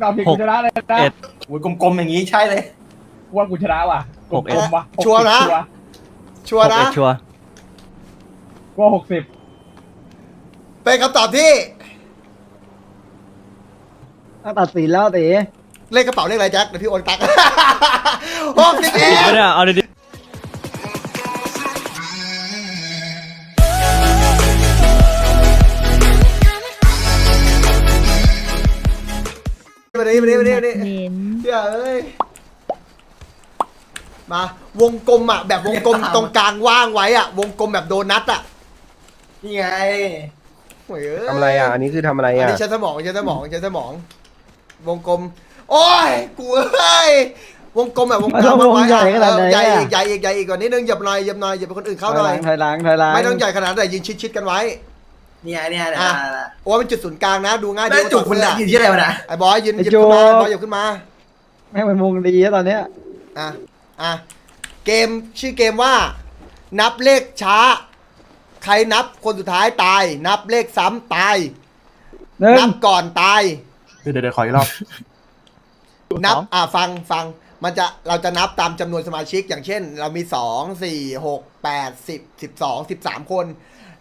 เก้าผิดกูชนะเลยนะเอ็ด โอ้ยกลมๆอย่างนี้ใช่เลย กูว่ากูชนะว่ะกหกเอ็ลดมๆว่ะชัวร์นะชัวร์หกนะเอ็ดชัวร์กูว่าหกสิบเป็นคำตอบที่ต้องตัดสินแล้วตีเลขกระเป๋าเลขอะไรแจ็คเดี๋ยวพี่โอนตังค์ หกสิบเอ็ผิดดปะเนี่ยเอาดี มาดิมาดิมาดิมาดิเห็นเชื่อเอ้ยมาวงกลมอะแบบวงกลมตรงกลางว่างไว้อะ วงกลมแบบโดนัทอะนี่ไงโอ้ยเยทำอะไรอะ อันนี้คือทำอะไรอันอะ นี้ใช้สมองใช้สมองใช้สมอง วงกลม โอ้ยกูเอ้ยวงกลมแบบวงกลมมันต้องวงใหญ่ขนาดไหนเออใหญ่อะอีกใหญ่อีกใหญ่อีกกว่านี้นึงหยับหน่อยหยับหน่อยหยับไปคนอื่นถเข้าอยหน่หอลัยงถอยหลังถอยหลังไม่ต้องใหญ่ขนาดนั้นแต่ยืนชิดๆกันไว้ เนี่ยเนี่ยอะนะโอ้ยเป็นจุดศูนย์กลางนะดูง่ายดีได้จุกคุณเลยอยู่ที่อะไรวะนะไอ้บอยยืนหยิบขึ้นมาบอยหยิบขึ้นมาแม่งเป็นมุงดีอะตอนเนี้ยอะอะเกมชื่อเกมว่า นับเลขช้า ใครนับคนสุดท้ายตาย นับเลขซ้ำตาย หนึ่ง นับก่อนตาย เดี๋ยวเดี๋ยวขออีกรอบ นับอะฟังฟัง มันจะเราจะนับตามจำนวนสมาชิกอย่างเช่น เรามีสองสี่หกแปดสิบสิบสองสิบสามคน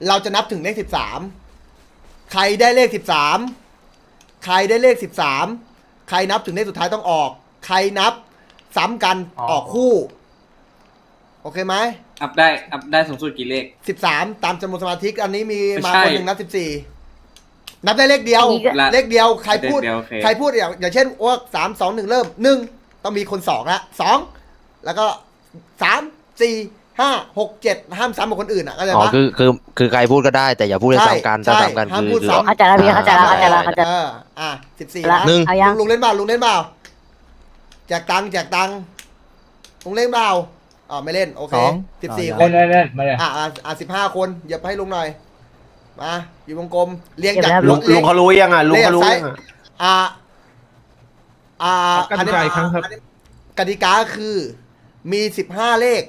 เราจะนับถึงเลขสิบสามใครได้เลขสิบสามใครได้เลขสิบสามใครนับถึงเลขสุดท้ายต้องออก ใครนับซ้ำกันออกคู่ โอเคไหมอัพได้อัพได้สูงสุดกี่เลข สิบสามตามจำนวนสมาชิกอันนี้มีไม่มาใช่คนหนึ่งนับสิบสี่นับได้เลขเดียว อันนี้ก็ เลขเดียวใครพูด เลขเดียวโอเค ใครพูดอย่างอย่างเช่นว่าสามสองหนึ่งเริ่มหนึ่งต้องมีคนสองละสองแล้วก็สามสี่ ห้าหกเจ็ดห้ามซ้ำกับคนอื่นอะเข้าใจอ๋อปะ คือคือคือใครพูดก็ได้แต่อย่าพูดให้ใช่ซ้ำกันถ้าใช่ซ้ำกันห้ามคือพูดคือ ซ้ำ เข้าใจแล้วพี่เข้าใจแล้วเข้าใจแล้วเข้าใจเอออะสิบสี่ละนะหนึ่ง เอายังลุงเล่นเปล่าลุงเล่นเปล่าแจกตังค์แจกตังค์ลุงเล่นเปล่าอ๋อไม่เล่นโอเคสอง สิบสี่คเล่นนเล่นเล่นมาเลยอะอะอะสิบห้าคนเหยียบให้ลุงหน่อยมาอยู่วงกลมเรียงเก็บจากแล้วลุงรีลุยงเขารู้ยังอะลุงเขารู้เลขยังอะ อะอ่ากันไกลครั้งครับกติกาคือมีสิบห้าเลข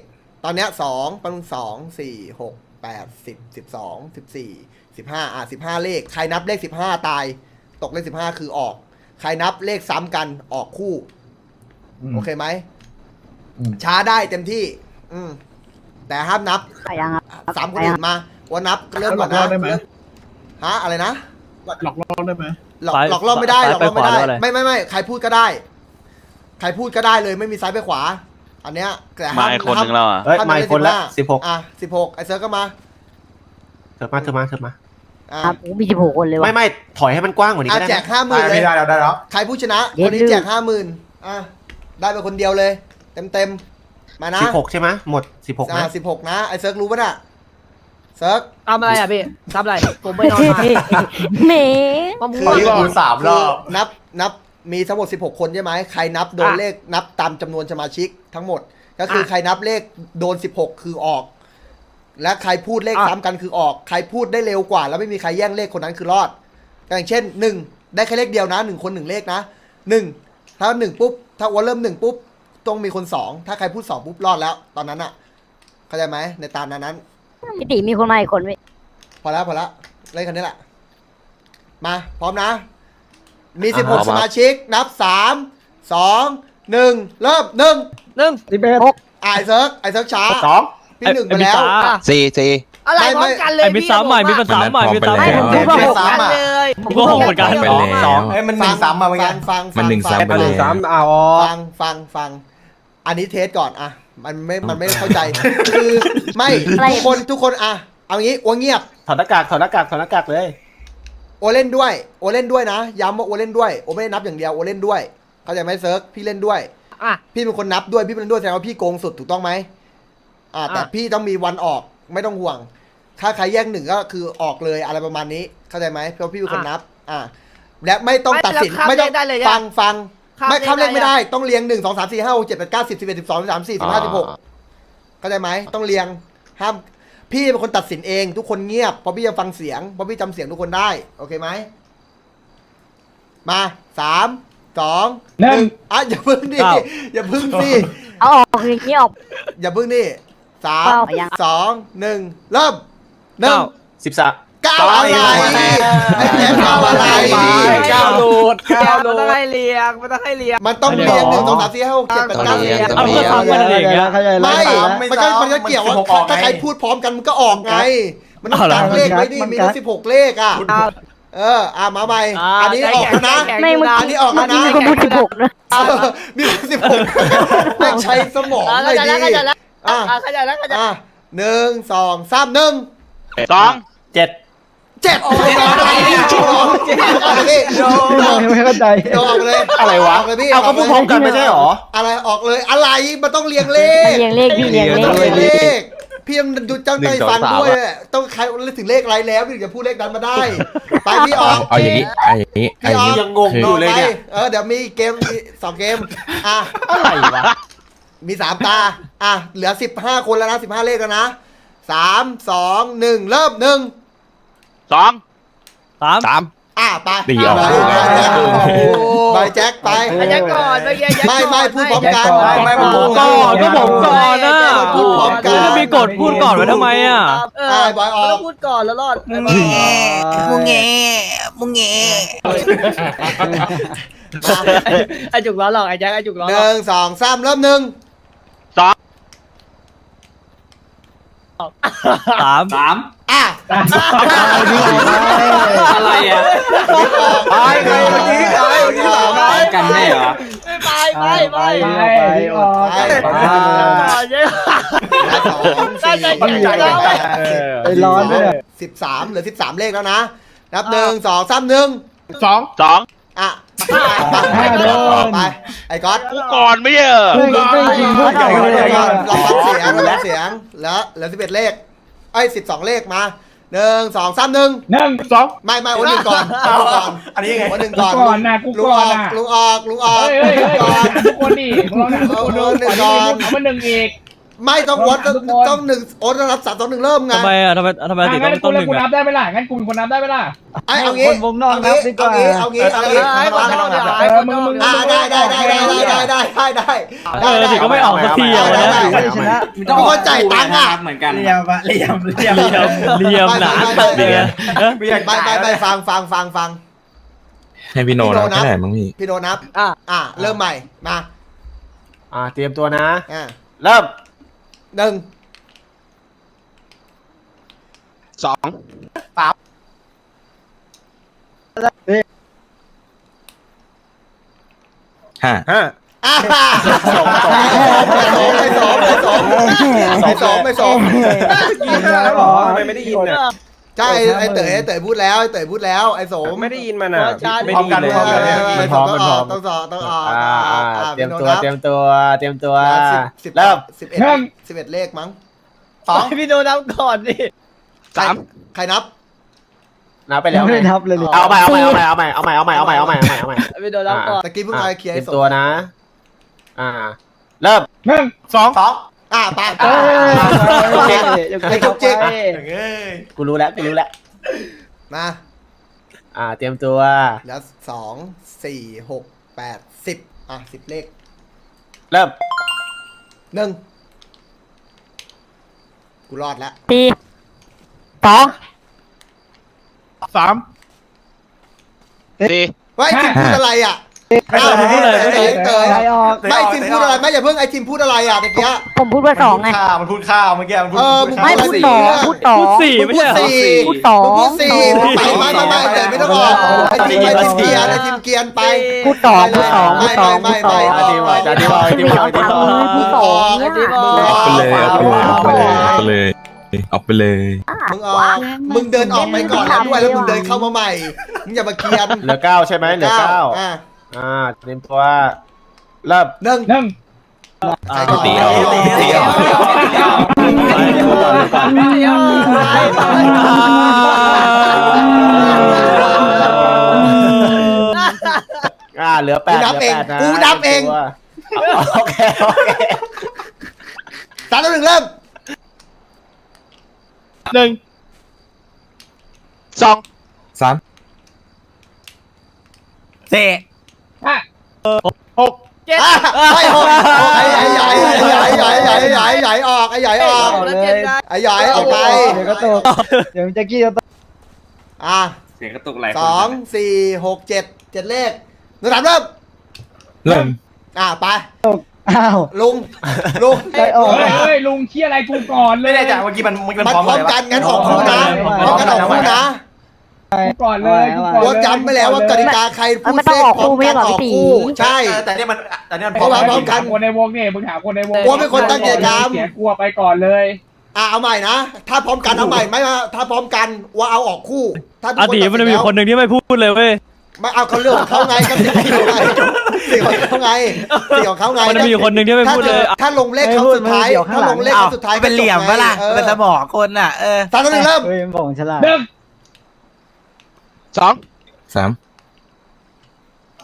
ตอนเนี้ยสองปันสองสี่หกแปดสิบสิบสองสิบสี่สิบห้าอะสิบห้าเลข ใครนับเลขสิบห้าตาย ตกเลขสิบห้าคือออก ใครนับเลขซ้ำกันออกคู่โอเคไหม อืม ช้าได้เต็มที่ อืม แต่ห้ามนับเอายังครับสามคนอื่นมา ว่านับเริ่มก่อนหลนะอกล่อได้ไหม ฮะอะไรนะหลอกล่อได้ไหมหลอกซ้ายหลอกล่อไม่ได้หลอกล่อไม่ได้ซ้ายไปขวาหรืออะไรไม่ไม่ไม่ใครพูดก็ได้ ใครพูดก็ได้เลยไม่มีซ้ายไปขวา อันเนี้ยแต่ห้ามมาอีกคนหนึ่งแล้วอะเฮ้ยห้ามมาอีกคนละสิบหกอะสิบหกไอเซิร์ฟก็มาเธอมาเธอมาเธอมา อะครับโอ้มีสิบหกคนเลยไม่ว่ะ ไม่ถอยให้มันกว้างกว่านี้อะก็ได้แจนะกห้าหมื่นเลย ไม่ได้แล้วได้แล้วใครผู้ชนะเย็คนนนี้ดื้อ แจกห้าหมื่นอะได้ไปคนเดียวเลย เต็มเต็มๆมานะสิบหกใช่ไหมหมดสิบหกอะนะสิบหกนะ ไอเซิร์ฟรู้ป่ะน่ะเซิร์ฟ ทำอะไรอะพี่ทำอะไร ผมไม่นอนมาแหม มะม่คืวงนี่กูสามรอบ นับนับ มีทั้งหมด 16 คนใช่ไหมใครนับโดนอะเลขนับตามจำนวนสมาชิกทั้งหมด ก็คืออะใครนับเลขโดน 16 คือออก และใครพูดเลขอะ ซ้ำกันคือออก ใครพูดได้เร็วกว่า แล้วไม่มีใครแย่งเลขคนนั้นคือรอดอย่างเช่น1ได้แค่เลขเดียวนะหนึ่งคนหนึ่งเลขนะหนึ่งถ้าหนึ่งปุ๊บถ้าวันเริ่มหนึ่งปุ๊บต้องมีคนสองถ้าใครพูดสองปุ๊บรอดแล้ว ตอนนั้นอะเข้าใจไหมในตามนั้นนั้น พี่ติมีคนมาอีกคนไหมพอแล้วพอแล้วเล่นคันนี้แหละ มา พร้อมนะ มีอะพร้อม16 สมาชิกนับ 3 2 1 เริ่มหนึ่งหนึ่งสิบเอ็ดไอเซิร์กไอเซิร์กช้าสองพี่หนึ่งไปแล้วไอ้มิตรสี่สี่อะไรไม่พร้อมกันเลยไอ้มิพี่สามใหม่มิสามใหม่มิสามใหม่ไม่ผมพูดว่าหกกันเลยผมก็หกเหมือนกันผไปพูดแล้วว่าสองเอ้ยมันหนึ่งซ้ำมาเมื่อกี้ฟังฟังมันหนึ่งฟัซ้ำมาหนึ่งสามเอาออกฟังฟังฟัง อันนี้เทสก่อนอะมันไม่มันไม่เข้าใจ คือไม่ทุกคนทุกคนอะเอางี้โอเงียบถอดหน้ากากถอดหน้ากากถอดหน้ากากเลย โอเล่นด้วย โอเล่นด้วยนะ ย้ำว่าโอเล่นด้วย โอไม่ได้นับอย่างเดียว โอเล่นด้วย เข้าใจไหมเซิร์กพี่เล่นด้วย อะ พี่เป็นคนนับด้วย พี่เป็นด้วยแสดงว่าพี่โกงสุดถูกต้องไหมอ่า แต่อะ พี่ต้องมีวันออก ไม่ต้องห่วง ถ้าใครแย่งหนึ่งก็คือออกเลยอะไรประมาณนี้ เข้าใจไหมเพราะพี่เป็นคนนับ อ่า และไม่ต้องตัดสิน ไม่ไม่ต้ต้อองงได้เลยฟังฟังข้ามไม่ข้ามเลขได้ไม่อะได้ ต้องเรียงหนึ่งสองสามสี่ห้าหกเจ็ดแปดเก้าสิบสิบเอ็ดสิบสองสิบสามสี่สิบห้าสิบหกเข้าใจไหมต้องเรียง ห้าม พี่เป็นคนตัดสินเอง ทุกคนเงียบเพราะพี่จะฟังเสียงเพราะพี่จำเสียงทุกคนได้ โอเคไหมมาสามสองหนึ่งอะอย่าพึ่งดิเก้า อย่าพึ่งสิเอาออกอย่างนี้ออก อย่าพึ่งนี่สามเก้ายังสองหนึ่งเริ่มหนึ่งเก้าสิบสาม ก้าวอะไรไอ้แจ๊คก้าวอะไร ก้าวหลุดก้าวหไม่ลุต้องดให้เลี้ยงไม่ต้องให้เลี้ยง มันต้องเรียงหนึ่งสองสามสี่ห้าหกเจ็ดแปดต้องเก้าเรียงสิบต้องเรียงเอาเข้าใจแล้วเข้าใจแล้วไม่ซ้ำมันก็ซ้ำมันก็เกี่ยวว่ามัน16ออกไงถ้าใครพูดพร้อมกันมันก็ออกไง มันต้องเอาเหรอตั้งเลขไว้ดิมันมีกัทั้ดงสิบหกเลขอะ เออ อะมาใหม่อ่าอันนี้ออกแล้วนะแข่งไม่อยู่เมื่ออันกี้นี้ออกแล้วเมื่อนะกี้มีคนพูดสิบหกนะเออมีสิบหกไม่ใช้สมองอ่าเลเข้ายใจดีแล้วเข้าใจแล้วอะอ่าเข้าใจแล้วเข้าใจอะหนึ่งสองสามหนึ่งสองเจ็ด เจ็ดโอ้ยอะไรเนี่ยโอ้ยพี่โดพี่มองยังไม่เข้าใจโดออกเลยอะไรวะออกเลยพี่เอาก็พูดพร้อมกันไม่ใช่หรออะไรออกเลยอะไรมันต้องเรียงเลขเรียงเลขพี่เรียงเลต้องขเรียงเลขพี่ยังดูจ้องใจฟังด้วยต้องใครถึงเลขอะไรแล้วถึงจะพูดเลขนั้นมาได้ ไปพี่ออกเอาอย่างนี้เอาอย่างนี้เอาพี่ออย่างอกนี้ยังงงอยู่เลยเนี่ยเออเดี๋ยวมีเกมอีกสองเกมอะอะไรวะมีสามตา อะ เหลือสิบห้าคนแล้วนะสิบห้าเลขแล้วนะสามสองหนึ่งเริ่มหนึ่ง สอง สาม สาม อะไปดีออก ไปไปไปแจ็คไปไอ้แจ็คก่อนเมื่อกี้แจ็คไม่ไม่พูดพร้อมกันไม่ไม่พูพูดดก่ก่ออนก็ผมก่อนนะพูดพร้อมกันจะมีกฎพูดก่อนไว้ทำไมอะเอออะบอยออกต้องพูดก่อนแล้วรอดมุงเงไอ้จุกล้อหลอกไอ้แจ็คไอ้จุกล้อหหลอกนึ่งสองสามเริ่มหนึ่ง สามสามอะอะไรอะไปใครเมื่อกี้ใครเมื่อกี้สามไปกันได้เหรอไปไปไปไปออกไปไปก่อนเยอะสองสี่ได้ใจใจไปร้อนด้วยสิบสามเหลือสิบสามเลขแล้วนะ นับหนึ่งสองสามหนึ่งสองสองอะไปไป ไอ้ก๊อตกูก่อนไม่ใช่เหรอ ไม่ไม่จริงพูดก่อนเลยเราฟังเสียงเราฟังเสียงแล้วเหลือสิบเอ็ดเลขไอ้สิบสองเลขมาหนึ่งสองสามหนึ่งหนึ่งสอง ไม่ไม่วันหนึ่งก่อนวันก่อนอันนี้ยังไง วันหนึ่งก่อนกูก่อนนะกูลุงก่ออนอกนะ ลุงออกลุงออกเฮ้ยเฮ้ยลุงเฮ้ยออกทุกคนดิลองนะทุกคนดูเอาหนึ่งก่อนก่อนเอามาหนึ่งอีก ไม่ต้องวดต้องทุกคนต้องหนึ่งโอ๊ตต้องรับสามสองหนึ่งเริ่มไงทำไมอะทำไมทำไมอะถึงงั้ต้อนงกูต้องหแล้วนึ่งกูนัอะบได้ไหมล่ะงั้นกูเป็นคนนับได้ไหมล่ะไอ้เอางี้คนวงนอกนับดีกว่าเอางี้เอางี้เอางี้ไอ้คนไม่ต้องเดี๋ยวไอ้คนต้องอ่าได้ได้ได้ได้ได้ได้ได้ได้ เออถึงก็ไม่ออกสักทีอะวันได้นี้ได้ชนะมันต้องออกนะครับเหมือนกันเรียมอะเรียมเรียมเหลี่ยมเหลี่ยมหนาตัดเลยเออไปไปไปฟังฟังฟังฟังให้พี่โนพี่โนนะนับแค่ไหนมั้งพี่พี่โดนับอะอะเริ่มใหม่มาอ่าเตรียมตัวนะอะเริ่ม หนึ่งสองห้าห้าอะสองสองไม่สองไม่สองไม่สองไม่สองยินแล้วเหรอทำไมไม่ได้ยินอะ ใช่ไอ้เต๋อไอ้เต๋อพูดแล้วไอ้เต๋อพูดแล้วไอ้โสม ไม่ได้ยินมันอะไม่ไม่ได้ยินเลยพร้อมกันมันพร้อมมันพร้อมต้องสอบต้องออกอ่าอ่าเตรียมตัวเตรียมตัวเตรียมตัวสิบเริ่มสิบเอ็ดสิบเอ็ดเลขมั้งสองพี่โดนับก่อนดิสามใครนับ นับไปแล้วไม่ไงได้นับเลยเลยเอาใหม่เอาใหม่เอาใหม่เอาใหม่เอาใหม่เอาใหม่เอาใหม่เอาใหม่เอาใหม่เอาใหม่พี่โดนับก่อนตะกี้เพิ่งมาเคลียร์เตรีไอ้ยมโสตัวมนะ อ่า เริ่มหนึ่งสองสอง อะไปเอ้ยไอ้จุกจิกไปเอ้ยกูรู้แล้วกูรู้แล้วมาอ่า เตรียมตัว แล้วสองสี่หกแปดสิบอะสิบเลขเริ่มหนึ่งกูรอดแล้วตีสองสามสี่เฮ้ยทีมพูดอะไรอะ ไอ้าวพูดอะไรเต๋อเต๋อไปออกไม่ทีมพูดอะไรไม่อย่าเพิ่งไอทีมพูดอะไรอะตะกี้ผมพูดว่าสองไงข้าวมันพูดข้าวเมื่อกี้มันพูดไม่พูดสองพูดสองพูดสี่ไม่ใช่พูดสองพูดสี่ไม่ไม่ไม่ไม่แต่ไม่ต้องออกไอทีมไอทีมเกียร์ไอทีมเกียร์ไปพูดสองพูดสองพูดสองไม่พูดสไม่องไม่ดีว่ะจะดีว่ะดีว่ะดีว่ะพูดสองเนี่ยออกไปเลยออกไปเลยออกไปเลยออกไปเลย มึงออก มึงเดินออกไปก่อนแล้วด้วยแล้วมึงเดินเข้ามาใหม่ มึงอย่ามาเกียร์เหลือเก้าใช่ไหมเหลือเก้า อะอ่าเตรียมตัวเริ่มหนึ่งหนึ่งใครก่อนเดี๋ยวเดี๋ยวไปเดี๋ยวก่อนเดี๋ยวก่อนเดี๋ยวไปอ่าเหลือแปกูดนับเหลืเองแปดนะกูนับเอง โอเคโอเคสามต่อหนึ่งเริ่มหนึ่งสองสามสี่ ห้าหกอะไอ้หกไอ้ใหญ่ใหญ่ใหญ่ใหญ่ใหญ่ใหญ่ใหญ่ออกไอ้ใหญ่ออกแล้วเจ็ดได้ไอ้ใหญ่ออกไปเดี๋ยวก็ตกเดี๋ยวแจ็คกี้จะตกอะเสียงกระตุกหลายคนสองสี่หกเจ็ดเจ็ดเลขหนึ่งสามเริ่มเริ่มอะไปอ้าวลุงลุงใจออกเฮ้ยเฮ้ยลุงเชี่ยอะไรกูก่อนเลไม่ยแน่ใจเมื่อกี้มันเมื่อกี้มันมันพร้อมพร้อมเลยกัวะนงั้นออกคู่นะพร้อมกันออกคู่นะ กูก่อนเลยกูก่อนโค้ชเลยจำไม่แล้วว่ากติกาใครพูดมันต้เลองขออกพร้อคู่มไม่กันใช่เหรอออกพี่ตีคู่ใช่ แต่เนี่ยมันแต่เนี่ยมันเพราะว่า พร้อมกัน คนในวงเนี่ยมึงหาคนในวงกลัวเป็นคนตั้งใจกรรม เสียกลัวไปก่อนเลย อะเอาใหม่นะ ถ้าพร้อมกันเอาใหม่ไม่ว่าถ้าพร้อมกันว่าเอาออกคู่ ถ้าทุกอาคนตีตัดมันสิจะมีแล้วคนหนึ่งที่ไม่พูดเลยเว้ย ไม่เอาเขาเรื่องของเขาไงก็สิ่งของเขาไงสิ่งของเขาไงสิ่งของเขาไงมันจะมีคนหนึ่งที่ไม่ถ้าพูดเลย ถ้าลงเลขเขาสุดท้ายถ้าลงเลขเขาสุดท้ายเป็นเหลี่ยมปะล่ะออเป็นสมองคนอะเออสามต่อหนึ่งเริ่มเฮ้ยมันบอกฉลาด หนึ่ง สาม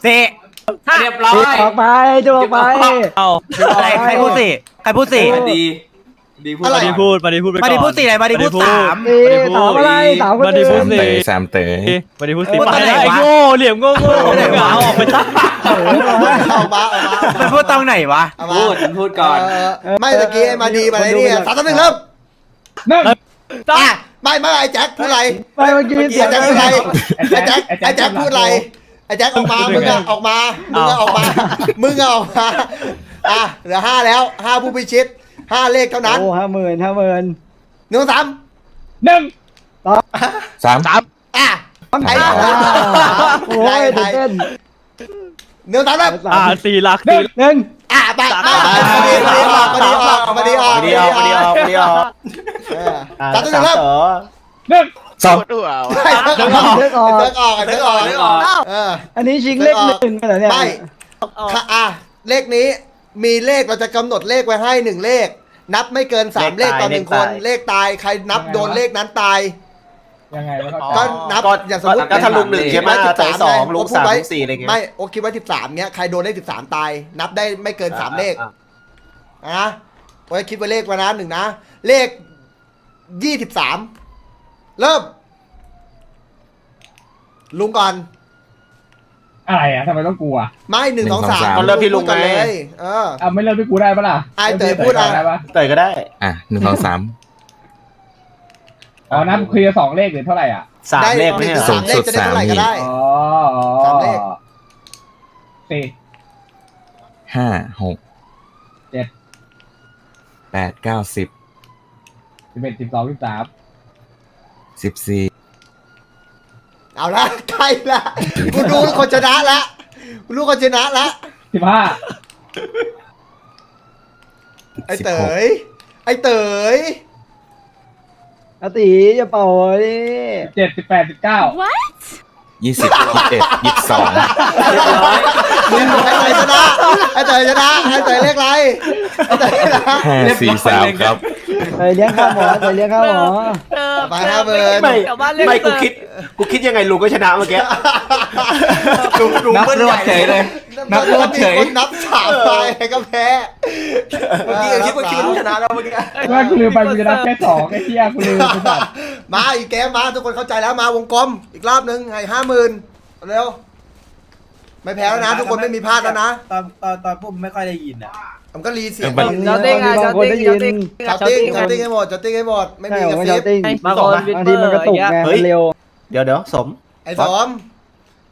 สี่เรียบร้อดูยออกไปดูออกไปเอาใครใครพูดสี่ใครพูดสี่มาดี ดีพูดอะไรมาดีพูดมาดีพูดไปก่อนมาดีพูดสี่ไหนมาดีพูดสาม นี่ถามอะไรถามคนมาดีอื่พูดนสิเตยสามเตยมาดีพูดสิพูดไปตอนไหนแล้วไอ้วะโง่เหลี่ยมโง่โง่พูดตอนไหนวะเอาออกไปซะเอามาเอามามันพูดตรงไหนวะเอามาพูดพูดก่อนเไม่ตะกี้ไอ้มาดีมาไอ้นี่สามต่อหนึ่งเริ่มหนึ่งอะ ไม่ไม่ไอ้แจ็คพูดอะไรไปเมื่อกี้เสียไอ้งแจ็คพูดอะไรไอ้แจ็คไอ้ไอ้แจ็แจ็คคพูดอะไรไอ้แจ็คออกมามึงอะออกมามึงอะออกมามึงอะออกมาอะเหลือห้าแล้วห้าผู้พิชิตห้าเลขเท่านั้นโอ้ห้าหมื่นห้าหมื่นหนึ่งสามหนึ่งสามสามอะไอ้โอ้ยตื่นเต้นหนึ่งสามเริ่มอ่าสี่หลักสี่หนึ่ง อะไปไปไปมาดีมาดีออกมาดีออกมาดีออกมาดีออกมาดีออกมาดีออกเอออ่าสามต่อหนึ่งเริ่มต่อหนึ่งสองไอ้เติร์กออกเลือกออกไอ้เติร์กออกไอ้เติร์กออกเลือกออกเอออันนี้ชิงเลขหนึ่งเหรอเนี่ยไม่ค่ะอะเลขนี้มีเลขเราจะกำหนดเลขไว้ให้หนึ่งเลข นับไม่เกินสามเลขต่อหนึ่งคน เลขตายใครนับโดนเลขนั้นตาย ยังไงวะก็นับก็อย่างสมมติก็ถ้าลุงหนึ่งใช่ไหมสิบเตยสองลุงพูดสามไว้ลุงสี่อะไรเงี้ยไม่โอคิดว่าสิบสามเนี้ยใครโดนเลขสิบสามตาย นับได้ไม่เกินสามเลขอะนะไว้คิดไว้เลขไว้นะหนึ่งนะ เลขยี่สิบสามเริ่ม ลุงก่อน อะไรอะทำไมต้องกลัวไม่หนึ่งสองสามก็เริ่มที่ลุงก่อนไงเลย เออเอาไม่เริ่มที่กูได้ปะล่ะไอ้เต๋อพูดอะได้ปะเตยก็ได้ อะหนึ่งสองสาม อ๋อนับคือสองเลขหรือเท่าไหร่อะสามได้เลขหไม่นึ่งใช่ถึเหงรอ สามเลขจะได้เท่าไหร่ก็ได้อ๋อสามเลข สี่ ห้าหกเจ็ด แปดเก้าสิบสิบเอ็ดสิบสองสิบสามสิบสี่เอาละใกล้ละกูรู้คนชนะละกูรู้คนชนะละ สิบห้าไอ้สิบเต๋หกยไอ้เต๋ย อาตีอย่าเป่าดิสิบเจ็ดสิบแปดสิบเก้ายี่สิบยี่สิบเอ็ดยี่สิบสองไอ้เต๋ยชนะไอ้เต๋ยชนะไอ้เต๋ยเลขอะไรไอ้เต๋ยชนะห้าสี่สามครับ ไปเลี้ยงข้าวหมอไปเลี้ยงข้าวหมอไปห้าหมื่น ไม่ไม่กูคิดกูคิดยังไงลุงก็ชนะเมื่อกี้ ลุงลุงเบิ้ลใหญ่เลย นับรถเฉยนับสามไปก็แพ้ เมื่อกี้คิดว่าคิดว่าลุงชนะแล้วเมื่อกี้ว่ากูลืมไปกูจะนับแค่สองไอ้เหี้ยกูลืมกูสัตว์มาอีกแกมมาทุกคนเข้าใจแล้วมาวงกลมอีกรอบนึงให้ห้าหมื่นเร็ว ไม่แพ้แล้วนะ ทุกคนไม่มีพลาดแล้วนะตอนตอนตอนผมไม่ค่อยได้ยินอะมันก็รีเสียงเออมันเราได้ไงเราได้ยินช็อตติ้งช็อตติ้งให้หมดช็อตติ้งให้หมดไม่ใช่มีผกมระไม่ซิชอบบติ้งบางคนวิดบางเบทีอมันกระร์อตุกย่างเงี้ยไงมันเร็ว เดี๋ยวเดี๋ยวสม ไอ้สม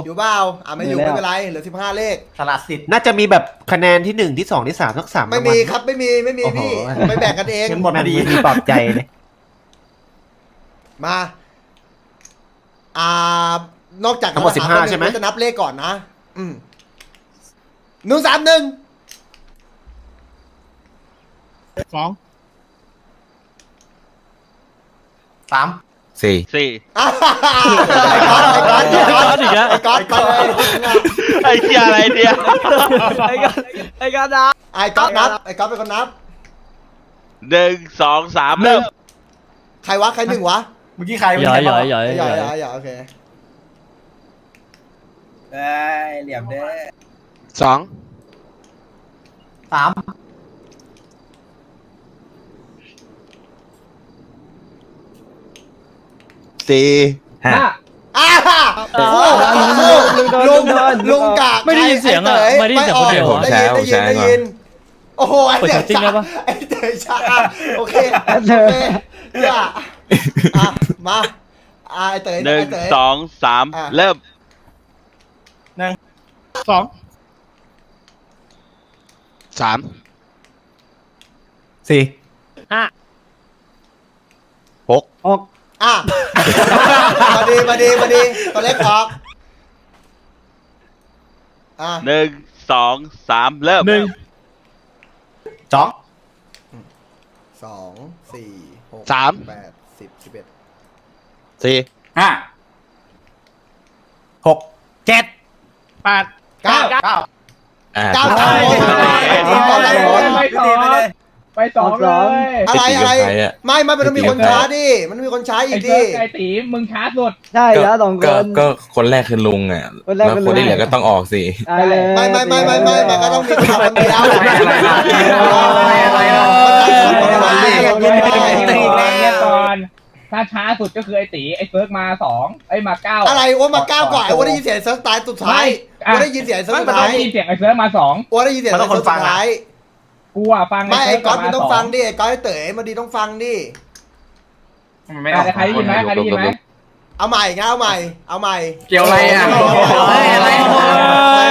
อยู่เปล่าอะไม่อยู่อยู่ไม่แล้วเป็นไรเหลือสิบห้าเลขสลัดสิทธิ์น่าจะมีแบบคะแนนที่หนึ่งที่สองที่สามทั้งสามไม่มีครับไม่มีไม่มีพี่โอ้โหไม่แบ่งกันเองเงินหมดมัพนอดีมีปลอบใจเลยมาอ่านอกจากทั้งหมดคำถ15คนนึ่งใช่ไหมก็จะนับเลขก่อนนะ อืมหนึ่งสามหนึ่งสองสามสี่สี่อ่าไอ้ก๊อตไอ้ก๊อตไอ้ก๊อตอีกแล้วไอ้ก๊อตไปเลยไอ้เหี้ยอะไรเนี่ยไอ้กันไอ้กันนะไอ้ก๊อตนับไอ้ก๊อตเป็นคนนับ หนึ่งสองสามเริ่มใครวะใครหนึ่งวะเมื่อกี้ใครหย่อยหย่อยหย่อยอย่าอย่าอย่าโอเค ได้เหลี่ยมเด้สองสามสี่ห้าห้าอ่าโอ้โหลุงลุงกากไม่ได้ยินเสียงอะอ้ไม่ได้ยินเสียงคนเดียวได้ยินได้ยินได้ยินโอ้โหไอ้เปิดเต๋จริงได้ปะไอ้เต๋อชาโอเคเธอโอเคอย่าอะมาอ่าไอเต๋อหนึ่งไอเต๋อสองสามอะเริ่ม สองสามสี่ห้าหกออกอะมาดีมาดีมาดีตัวเล็กออกอะหนึ่งสองสามเริ่มหนึ่งสองสองสี่หกสาม แปดสิบสิบเอ็ดสี่ห้าหกเจ็ด แปดเก้าเก้าอ่า เก้าถูกสามคนเอ้ยเก้าสามคนไปสองไปสองเลยอะไรอะไรใครอะไม่ไม่มันต้องมีคนช้าดิมันต้องมีคนช้าอีไอ้กเซิดิร์ฟไอ้ตีมึงช้าสุด ใช่แล้วสองคก็น ก็คนแรกคือลุงอะคนแรกแล้วเป็นคนที่ลุงเหลือก็ต้องออกสิ ได้เลยไม่ไม่ไม่ไม่ไม่มันก็ต้องมีคนขับคนเดียวอะไรอะเงียบก่อน ถ้าช้าสุดก็คือไอ้ตีไอ้เซิร์ฟมาสองไอ้มาเก้าอะไรโอ้มาก้าวกว่าไอ้โอ้ได้ยินเสียงเซิร์ฟตายสุดท้ายไม่ อะโอ้ได้ยินเสียงเซิร์ฟไม่สุมันดต้อท้างยได้ยินเสียงไอ้เซิร์ฟมาสองโอ้ได้ยินเสียงเซิร์ฟสุดท้ายกูอะฟังไม่ไอ้เซิร์ฟก๊อตมันต้องาสฟังดิไอ้ก๊อตไอ้เต๋อมาดีต้องฟังดิไม่ออกแต่ใครได้ยินไหมใครได้ยินไหม เอาใหม่งั้นเอาใหม่ เอาใหม่ เกี่ยวอะไรอะไม่ไม่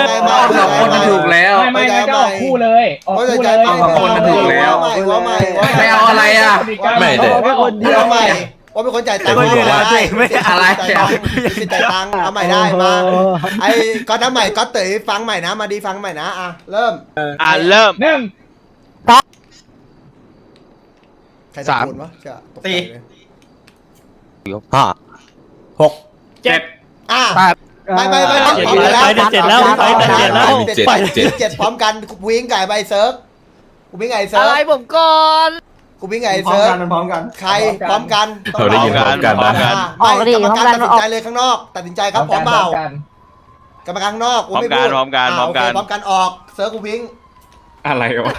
ไม่สองคนมันถูกแล้ว ไม่ไม่ไม่ก็ออกคู่เลยออกโอ้ยคู่ใจเลยไม่สองคนมันถูกแล้ว ว่าใหม่ว่าใหม่ว่าใหม่ไม่เอาอะไรอะไม่เขาแต่บอกแค่คนเดียวเอาใหม่ ว่าเป็นคนจ่ายตังค์ไม่ได้ไม่ได้อะไรจ่ายตังค์สิจ่ายตังค์เอาใหม่ได้มาไอ้ก๊อตทำใหม่ก๊อตเต๋อฟังใหม่นะ มาดีฟังใหม่นะอะเริ่มอะเริ่มหนึ่งใครตะโกนวะเชื่อตกใจเลยห้าหกเจ็ดอะไม่ไม่ไม่ต้องพร้อมกันแล้วไปเจ็ดแล้วไปเจ็ดแล้วเจ็ดไปเจ็ดเจ็ดพร้อมกันกูวิ่งไก่ใบเซิร์ฟกูวิ่งไก่เซิอะร์ฟไรผมก่อน กูวิ่งไก่พร้อมเซิร์ฟกันมันพร้อมกัน ใครพร้อมกันเราได้ยินพร้อมกันพร้อนะมกัน ไม่กรรมการตัดสินใจเลยข้างนอก ตัดสินใจครับพร้อมเปล่ากันกรรมการข้างนอกกูไม่พร้อมกันพูดพร้อมกันาพร้อมกัน โเคพร้อมกันออกเซิร์ฟกูวิ่ง อะไรวะ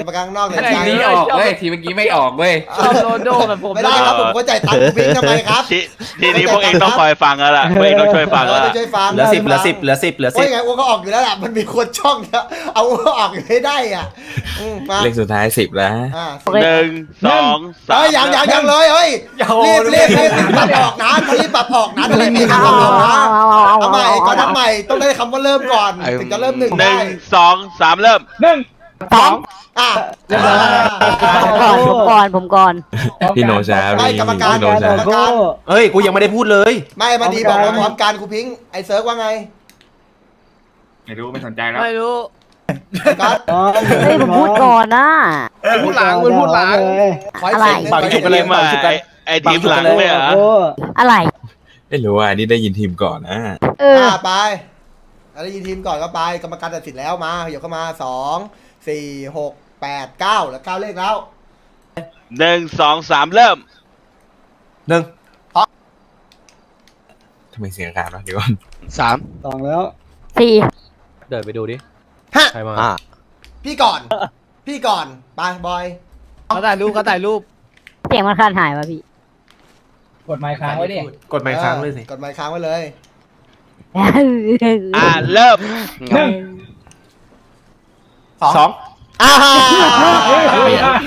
กรรมการข้างนอกตัดสินใจทีนี้ออกเว้ยทีเมื่อกี้ไม่ออกเว้ยชอบโรนลโดแบบผมไม่ได้ครับผมก็จ่ายตังค์กูวิ่งทำไมครับทีทีนี้พวกเองต้องคอยฟังแล้วล่ะพวกเองต้องช่วยฟังเอแล้วอล่ะช่วยฟังเหลือสิบเหลือสิบเหลือสิบเหลือโอ้สิยบไงอ้วก็ออกอยู่แล้วล่ะมันมีคนช่องแล้วเอาอ้วออกให้ได้อะอืมมาเลขสุดท้ายสิบแล้วอ่าหนึ่งสองสาเฮ้มยยังยังยังเลยเฮ้ยรีบรีบรีบรีบปรับออกนะเขารีบปรับออกนะอะไรไม่ทำออกนะเอาใหม่ก่อนทำใหม่ต้องได้คำว่าเริ่มก่อนถึงจะเริ่มหนึ่งหนึ่ได้งสองสามเริ่ม หนึ่งสองอะผมก่อนผมก่อนผมก่อน พี่โนชาไม่พี่กรรมการพี่โนกรชารมการเฮ้ย กูยังไม่ได้พูดเลย ไม่มาดีบอกว่าพร้อมการครูพิงค์ไอเซิร์ฟว่าไงไม่รู้ไม่สนใจแล้วไม่รู้ก๊อตเฮ้ยผมพูดก่อนนะ พูดหลังพูดหลัง ขอให้เสียงหนึ่งปากขอให้จุเสียกงกัหนนึ่เลงยไอ้ไอ้ทีมหลังไม่เหรออะไร ไม่รู้ว่าอันนี้ได้ยินทีมก่อนนะ เออ อ่าไป อะไรยินทีมก่อนก็ไป กรรมการตัดสินแล้วมาเดี๋ยวเข้ามาสองสี่หกแปดเก้าแล้วเก้าเลขแล้วหนึ่งสองสามเริ่ม หนึ่งทำไมเสียงขาดวะเดี๋ยวก่อนสามสองแล้วสี่เดินไปดูดิ ฮะใครมาห้าพี่ก่อน พี่ก่อนไปบอย เขาถ่ายรูปเขาถ่ายรูปเสียงมันขาดหายวะพี่ กดไมค์ค้างไว้ดิ กดไมค์ค้างเลยสิ กดไมค์ค้างไว้เลย อ่าเริ่มหนึ่งสองอ่า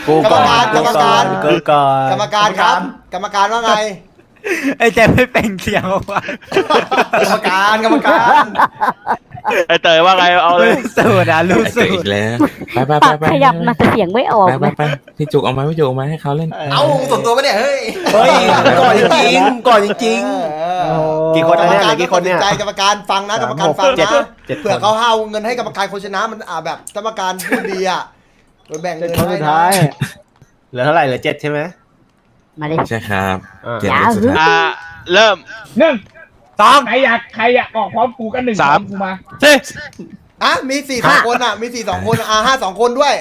กูก่อนกรรมการกูก่อนกรรมการครับ กรรมการว่าไงไอ้แจไม่เป็นเสียงออกมากรรมการกรรมการ ไอ้เตยว่าไงเอาเลยสูตรอะรู้ไอ้สูเตะอีตรกแล้วไปไปปาไปกไปขยับนะแต่เสียงไม่ออกไปไปเลยไปพี่จุกเอามาพี่จุกเอามาให้เขาเล่นเอาส่งตัวปะเนี่ยเฮ้ยเฮ้ยก่อนจริงๆก่อนจริงเออกี่คนนะเนี่ยเหลือกี่คนเนี่ยกรรมการต้องตัดสิใจกรรมการฟังนะกรรมการฟังเจ็ดนะเจ็ดเผื่อคนเขาเอาเงินให้กรรมการคนชนะมันอ่าแบบกรรมการพูดดีอะโดยแบ่งเจ็ดเงินคนให้สุดนะท้ายๆเหลือเท่าไหร่เหลือเจ็ดใช่ไหมมาดิใช่ครับอ่า เจ็ดเลขสุดท้ายอ่าเริ่มหนึ่ง สอง ใครอยากใครอยากออกพร้อมกูกันหนึ่งสาม พร้อกูมาอะมีสี่สองคนอะมีสี่สองคนอะห้าสองคนด้วย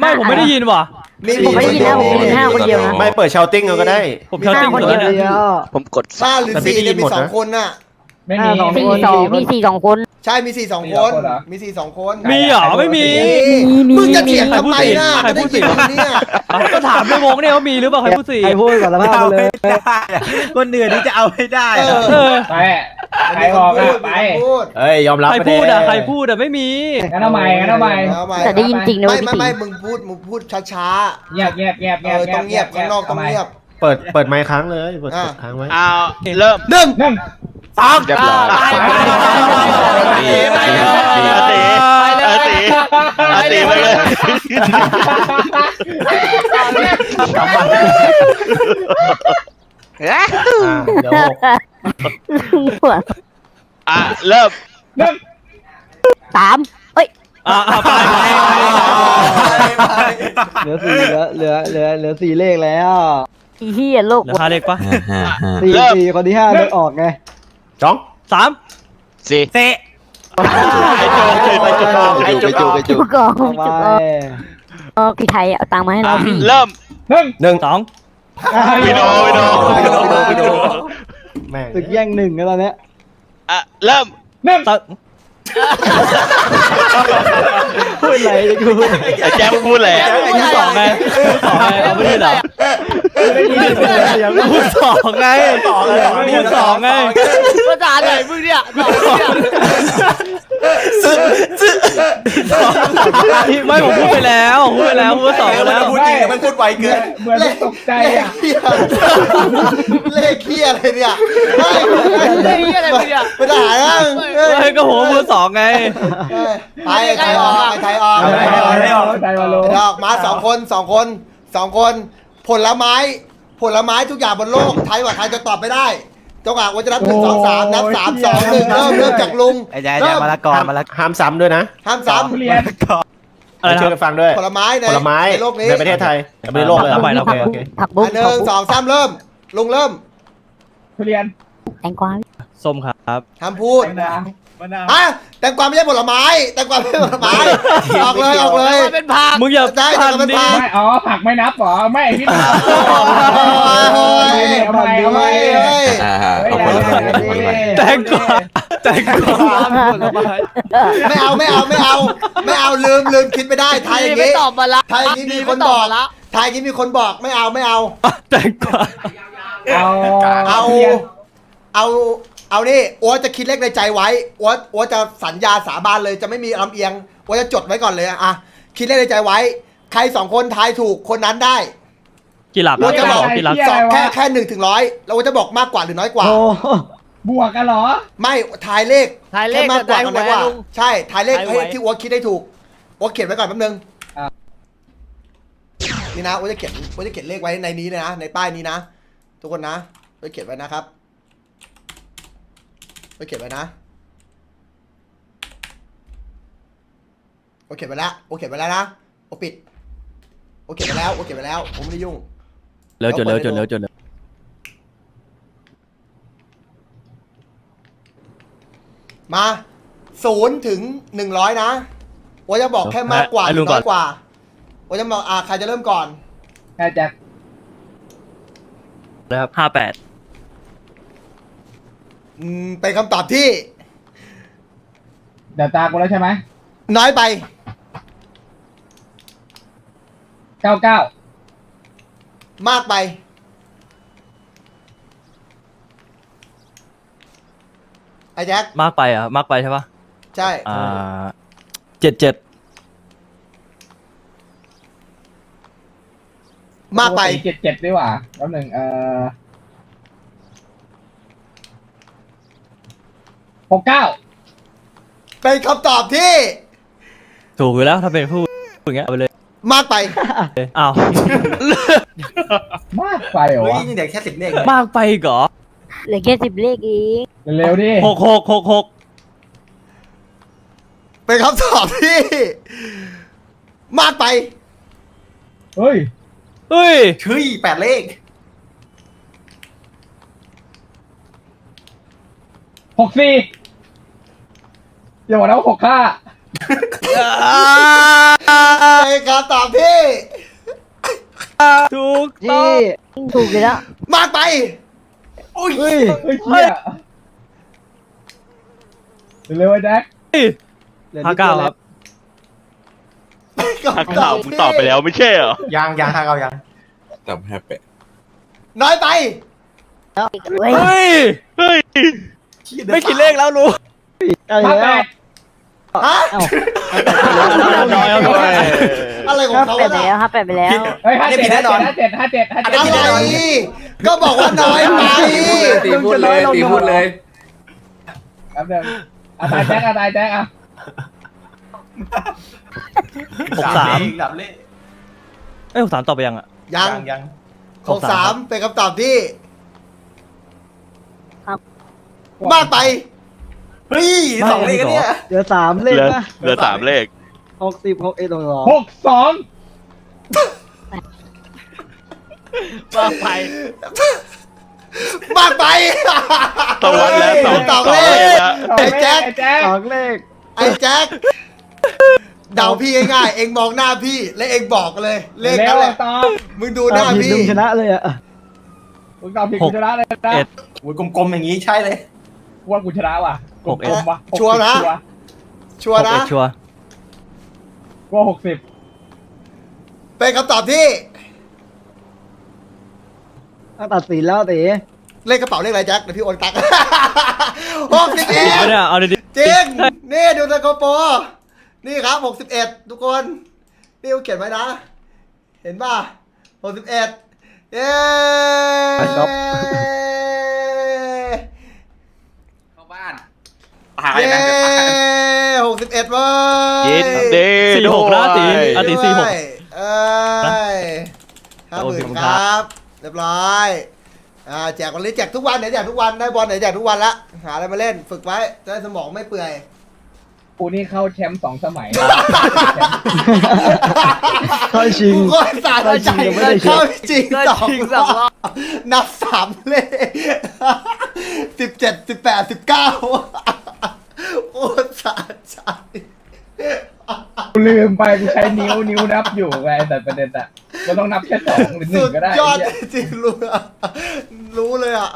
ไม่ผมไม่ได้ยินว่ะ มีผมไม่ได้ยินนะผมได้ยินห้าคนเดียวนะ ไม่เปิดชาวติ้งเอาก็ได้ ผมเท่าติ้งห้าคนเลเดียยวเนี่ยเดียวผมกด ห้าหรือแต่พี่สี่ได้ยิเนี่ยนมีหมดสองนะคนน่ะ ไม่มีห้าสองสี่สองมีสี่สองคน ใช่มีสี่สองมีคสองนคนเหรอ มีสี่สองคนมีเหรอไม่มี มีมีมึงจะมีเถียงทำไมน่ะใครจะพูได้ดยิสินเนี่ยก็ถามในวงเนี่ยว่ามีหรือเปล่าใครพูดสี่ใครพูดก่อนละภาพไปเลยคนเหนือที่จะเอาให้ได้เออเออไปใครออกอะไปมีคนพูดเอ้ยยอมรับใครไปพูดอะเด้ใครพูดอะไม่มี งั้นเอาใหม่งั้นเอาใหม่เอาใหม่แต่ได้ยินจริงนะไม่เว้ยไม่พี่ไม่ติ๋งมึงพูดมึงพูดช้าเงียบเงียบเงียบๆเงีเอยบอต้องเงียบข้างนอกต้องเงียบ เปิดเปิดไมค์ค้างเลยเปิดเปิดค้างไว้ เอาเริ่มหนึ่งหนึ่ง สองเรียบร้อยไปไปไปอาตีอาตีอาตีไปเลยอ่าเดี๋ยวหกหัวอะเริ่มหนึ่งสามเอ้ยอ่าอ่าไปไปไปเหลือสี่เหลือเหลือเหลือเหลือสี่เลขแล้วอีเหี้ยโลกเหลือค่าเลขปะฮ่าฮ่าฮ่าสี่สี่คนที่ห้าเลือกออกไง จ้องสามสี่เตะไอ้โจไอ้โจไอ้โจไอ้โจไอ้โจจุกกองเอาไปจุกกองเออพี่ไทยเอาตังค์มาให้เราพี่เริ่มหนึ่งหนึ่งสองวิโดวิโดไปดูไปดูแม่งตึกแย่งหนึ่งกันตอนเนี้ยอะเริ่มหนึ่งสองพูดอะไรจะกูไอ้แจ๊บพูดแหละพูดสองไงพูดสองไงเอาไม่ได้เหรอ ม่ได้ยินเสียงพูดสองไงพูดสองไงภาษาไหนมึงเนี่ยไม่ผมพูดไปแล้วพูดไปแล้วพูดสองแล้วพูดจริงมันพูดไวเกินเหมือนตกใจอะเลขเคียอะไรเนี่ยเฮ้ยเลขเหี้ยอะไรเนี่ยไม่ได้หาแล้วเฮ้ยเฮ้ยก็ผมพูดสองไงไปไทยออกไปไทยออกใจมาโลใจมาโลดอกมาสองคนสองคนสองคน ผลไม้ ผลไม้ทุกอย่างบนโลกไทยว่าไทยจะตอบไม่ได้จังหวะว่าจะนับหนึ่งสองสามนับสามสองหนึ่งเริ่มเริ่มจากลุงไอ้แจ๊เริ่มมาละกอมาละห้ามซ้ำด้วยนะห้ามซ้ทุเรียนอะไรนะช่วยกันฟังด้วยำผลไม้ในผลไม้ในโลกนี้ในประเทศไทยไม่ในโลกเลยเหรอไปแล้วโอเคโอเคผักบุ้งอันหนึ่งสองสามเริ่ม ลุงเริ่มทุเรียนแตงกวาส้มครับห้ามพูด แตงกวาอะแตงกวาไม่ใช่ผลไม้แตงกวาไม่ใช่ผลไม้ออกเลยออกเลย เป็นผักมึงอย่าได้พันแต่ก็เป็นดิผัก ไม่อ๋อผักไม่นับเหรอไม่ไอ้พี่โอ้ยเอาไปเอาไปเฮ้ยฮ่าฮ่าเอาไปเลยเอาไปเลยแตงกวาแตงกวาผลไม้ไม่เอาไม่เอาไม่เอา ไม่เอาลืมลืมคิดไม่ได้ไทยอย่างไม่นี้ตอบมาละไทยอย่างนี้มีคนบอกไทยอย่างนี้มีคนบอกไม่เอาไม่เอาแตงกวาเอาเอาทุรียนเอา เอานี่อัวจะคิดเลขในใจไว้อัวอัวจะสัญญาสาบานเลยจะไม่มีลำเอียงอัวจะจดไว้ก่อนเลยอะอะคิดเลขในใจไว้ ใครสองคนทายถูกคนนั้นได้ กี่หลักอัวจะบอกกี่หลักสองแค่แค่หนึ่งถึงร้อยเราจะบอกมากกว่าหรือน้อยกว่าโอ้บวกกันเหรอ ไม่ทายเลขทายเลขแค่มากกว่ากับกับน้อยกว่า ทายหวยลุงใช่ทายเลขทายหให้วยที่อัวคิดได้ถูกอัวเขียนไว้ก่อนแป๊บนึงอะ นี่นะอัวจะเขียนอัวจะเขียนเลขไว้ในนี้เลยนะในป้ายนี้นะทุกคนนะอัวเขียนไว้นะครับ อัวเขียนไว้นะโอเขียนไปแล้วโอเขียนไปแล้วนะโอปิด โอเขียนไปแล้วโอเขียนไปแล้ว ผมไม่ได้ยุ่ง เร็วจดเร็วจดเร็วจดเร็วมาศูนย์ถึงหนึ่งร้อยนะว่าจะบอกแค่มากกว่าหรือน้อยกว่าว่าจะบอกอ่าใครจะเริ่มก่อนแค่แจ็คนะครับห้าแปด อืมเป็นคำตอบที่เดี๋ยวตากูแล้วใช่ไหมน้อยไป เก้าเก้ามากไป ไอ้แจ็คมากไปอะมากไปใช่ปะใช่ อ่าเจ็ดเจ็ดมากไปเจ็ดเจ็ดดีกว่าแป๊บหนึ่งเอ่อ หกเก้าเป็นคำตอบที่ถูกอยู่แล้วถ้าเป็นผู้อย่างเงี้ยเอาไปเลยมากไปอ้าว มากไปเหรอเฮ้ยวะนี่เด็กแค่สิบเลขมากไปอีกเหรอเหลือแค่สิบเลขเองเร็วๆดิหกหกหกหกเป็นคำตอบที่ มากไปเฮ้ยเฮ้ยเฮ้ยแปดเลขหกสี่ อย่าบอกนะว่าหกห้าเป็นคำตอบที่ ถูกที่ถูกอยู่แล้วมากไป อุ้ยเฮ้ยเฮ้ยเชี่ยเร็วๆไอ้แจ็คเหลือห้านิดเก้าดียวครับถ้าข่าวมึงตอบไปแล้วไม่ใช่เหรอ ยังยังทางเอายังตอบแฮปปี้น้อยไปเฮ้ยเฮ้ย เฮ้ย ไม่คิดเลขแล้วรู้ ใกล้ห้าแล้แปวดฮะเอ้า น้อยเอาหน่อยอะไรของห้าเขาแปดวะไปน่ะแล้วห้าแปดไปแล้ว เฮ้ยห้าเจ็ดห้าเจ็ดห้าเจ็ดห้าเจ็ดห้าเจ็ดอะไรก็บอกว่าน้อยไปตีพูดเลยตีพูดเลย แป๊บเดียวอะตายแจ็คอะตายแจ็คอะหกสามดับเลขเอ้ยหกสามตอบไปยังอะ ยังยังหกสามเป็นคำตอบที่ครับ มากไป เฮ้ยสองเลขกันเนี่ยเหลือสามเลเหขลือนะเหลือสามเลขหกสิบหกเอ็ดหกสองหกสองว่าไปมากไปตะวันแล้วสองสองสองเลเลขขแล้วไอ้แจ็คไอ้แจ็คสองเลขไอ้แจ็คเดาพี่ง่ายๆเองมองหน้าพี่ และเองบอกเลย เลขเร็นั่วนแหละตอบมึงดูหน้าผิดพี่ลุงชนะเลยอะมึงตอบผิดกูชนะเลยนะเอ็ดโอ้ยกลมๆอย่างนี้ใช่เลยกูว่ากูชนะว่ะ กหกเอ็ลดมๆว่ะชัวร์นะ ชัวร์หกนะเอ็ดชัวร์กูว่าหกสิบเป็นคำตอบที่ ต้องตัดสินแล้วตีเลขกระเป๋าเลขอะไรแจ็คเดี๋ยวพี่โอนตังค์ หกสิบเอ็ดไม่ได้เอาดีจริง นี่ดูตะโกโปรนี่ครับหกสิบเอ็ดทุกคน นี่เขาเขียนไว้นะ เห็นป่ะหกสิบเอ็ดเย้ ครับ เข้าบ้าน ตายเย้นะเดี๋ยวตายหกสิบเอ็ดเว้ยยินดีสี่หกนะตีอะตีสี่หก เอ้ยห้าหมื่นครับเรียบร้อย อ่าแจกวันนี้แจกทุกวันไหนแจกทุกวันได้บอลไหนแจกทุกวันละ หาอะไรมาเล่นฝึกไว้จะได้สมองไม่เปื่อย กูนี่เข้าแชมป์สองสมัย เข้าชิง กูก็สาดใจเข้าชิงยังไม่ได้ชิงเข้าจริงสองรอบนับสามเลขสิบเจ็ดสิบแปดสิบเก้า โอ้สาดใจกูลืมไปกูใช้นิ้วนิ้วนับอยู่ไงแต่ประเด็นอะก็ต้องนับแค่สองหรือหนึ่สุงดก็ได้ยอดไอ้เหี้ยจริงรู้อะรู้เลยอะ